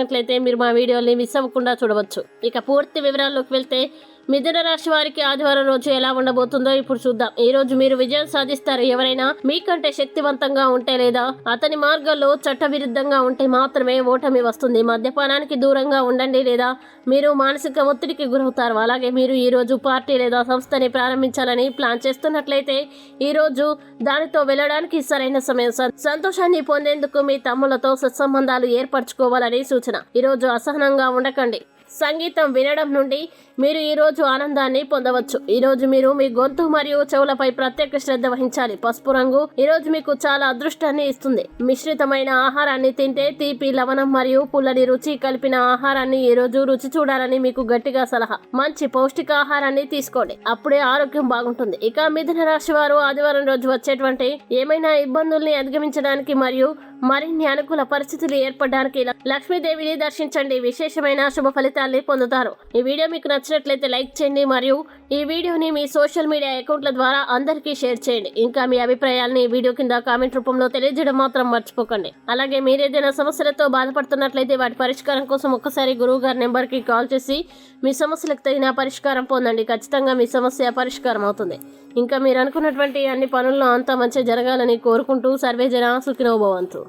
చూసినట్లయితే మీరు మా వీడియోని మిస్ అవ్వకుండా చూడవచ్చు. ఇక పూర్తి వివరాల్లోకి వెళ్తే మిథున రాశి వారికి ఆదివారం రోజు ఎలా ఉండబోతుందో ఇప్పుడు చూద్దాం. ఈ రోజు మీరు విజయం సాధిస్తారు. ఎవరైనా మీకంటే శక్తివంతంగా ఉంటే లేదా అతని మార్గంలో చట్టవిరుద్ధంగా ఉంటే మాత్రమే ఓటమి వస్తుంది. మద్యపానానికి దూరంగా ఉండండి లేదా మీరు మానసిక ఒత్తిడికి గురవుతారు. అలాగే మీరు ఈ రోజు పార్టీ లేదా సంస్థని ప్రారంభించాలని ప్లాన్ చేస్తున్నట్లయితే ఈ రోజు దానితో వెళ్ళడానికి సరైన సమయం. సంతోషాన్ని పొందేందుకు మీ తమ్ములతో సత్సంబంధాలు ఏర్పరచుకోవాలని సూచన. ఈ రోజు అసహనంగా ఉండకండి. సంగీతం వినడం నుండి మీరు ఈరోజు ఆనందాన్ని పొందవచ్చు. ఈరోజు మీరు మీ గొంతు మరియు చెవులపై ప్రత్యేక శ్రద్ధ వహించాలి. పసుపు రంగు ఈరోజు మీకు చాలా అదృష్టాన్ని ఇస్తుంది. మిశ్రితమైన ఆహారాన్ని తింటే తీపి లవణం మరియు పుల్లని రుచి కలిపిన ఆహారాన్ని ఈరోజు రుచి చూడాలని మీకు గట్టిగా సలహా. మంచి పౌష్టికాహారాన్ని తీసుకోండి. అప్పుడే ఆరోగ్యం బాగుంటుంది. ఇక మిథున రాశి వారు ఆదివారం రోజు వచ్చేటువంటి ఏమైనా ఇబ్బందుల్ని అధిగమించడానికి మరియు మరిన్ని అనుకూల పరిస్థితులు ఏర్పడడానికి లక్ష్మీదేవిని దర్శించండి. విశేషమైన శుభ ఫలితాల్ని పొందుతారు. ఈ వీడియో మీకు నచ్చినట్లయితే లైక్ చేయండి మరియు ఈ వీడియోని మీ సోషల్ మీడియా అకౌంట్ల ద్వారా అందరికీ షేర్ చేయండి. ఇంకా మీ అభిప్రాయాల్ని వీడియో కింద కామెంట్ రూపంలో తెలియజేయడం మాత్రం మర్చిపోకండి. అలాగే మీరు ఏదైనా సమస్యలతో బాధపడుతున్నట్లయితే వాటి పరిష్కారం కోసం ఒక్కసారి గురువు గారి నెంబర్కి కాల్ చేసి మీ సమస్యలకు తగిన పరిష్కారం పొందండి. ఖచ్చితంగా మీ సమస్య పరిష్కారం అవుతుంది. ఇంకా మీరు అనుకున్నటువంటి అన్ని పనుల్లో అంతా మంచిగా జరగాలని కోరుకుంటూ సర్వే జన సుఖినోభవంతు